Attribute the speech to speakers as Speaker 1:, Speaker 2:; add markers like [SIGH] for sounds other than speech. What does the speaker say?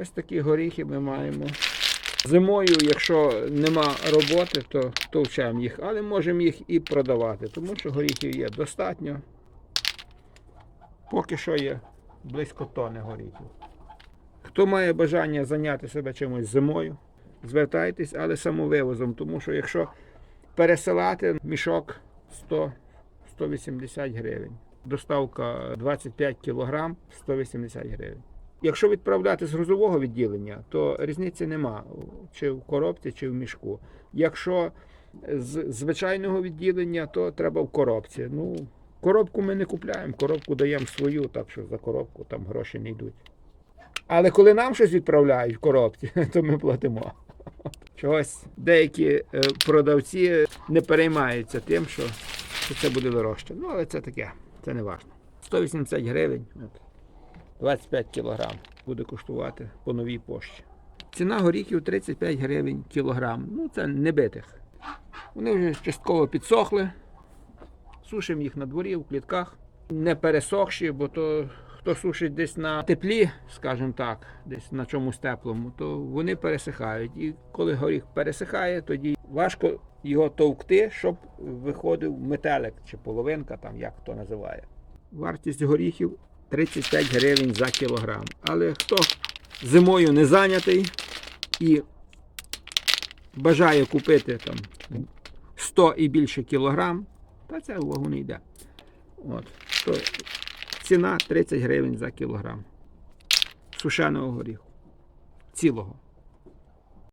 Speaker 1: Ось такі горіхи ми маємо. Зимою, якщо нема роботи, то товчемо їх, але можемо їх і продавати, тому що горіхів є достатньо. Поки що є близько тони горіхів. Хто має бажання зайняти себе чимось зимою, звертайтесь, але самовивозом, тому що якщо пересилати мішок 100-180 гривень. Доставка 25 кг 180 гривень. Якщо відправляти з грузового відділення, то різниці нема, чи в коробці, чи в мішку. Якщо з звичайного відділення, то треба в коробці. Ну, коробку ми не купляємо, коробку даємо свою, так що за коробку там гроші не йдуть. Але коли нам щось відправляють в коробці, [LAUGHS] то ми платимо. Чогось деякі е, продавці не переймаються тим, що, це буде дорожче. Ну, але це таке, це не важливо. 180 гривень, 25 кілограм буде коштувати по новій пошті. Ціна горіхів 35 гривень кілограм. Ну, це не битих. Вони вже частково підсохли. Сушимо їх на дворі, в клітках. Не пересохші, бо то хто сушить десь на теплі, скажімо так, десь на чомусь теплому, то вони пересихають. І коли горіх пересихає, тоді важко його товкти, щоб виходив метелик чи половинка, там як хто називає. Вартість горіхів 35 гривень за кілограм. Але хто зимою не зайнятий і бажає купити там 100 і більше кілограм, та це вогу не йде. От. То ціна 30 гривень за кілограм. Сушеного горіху. Цілого.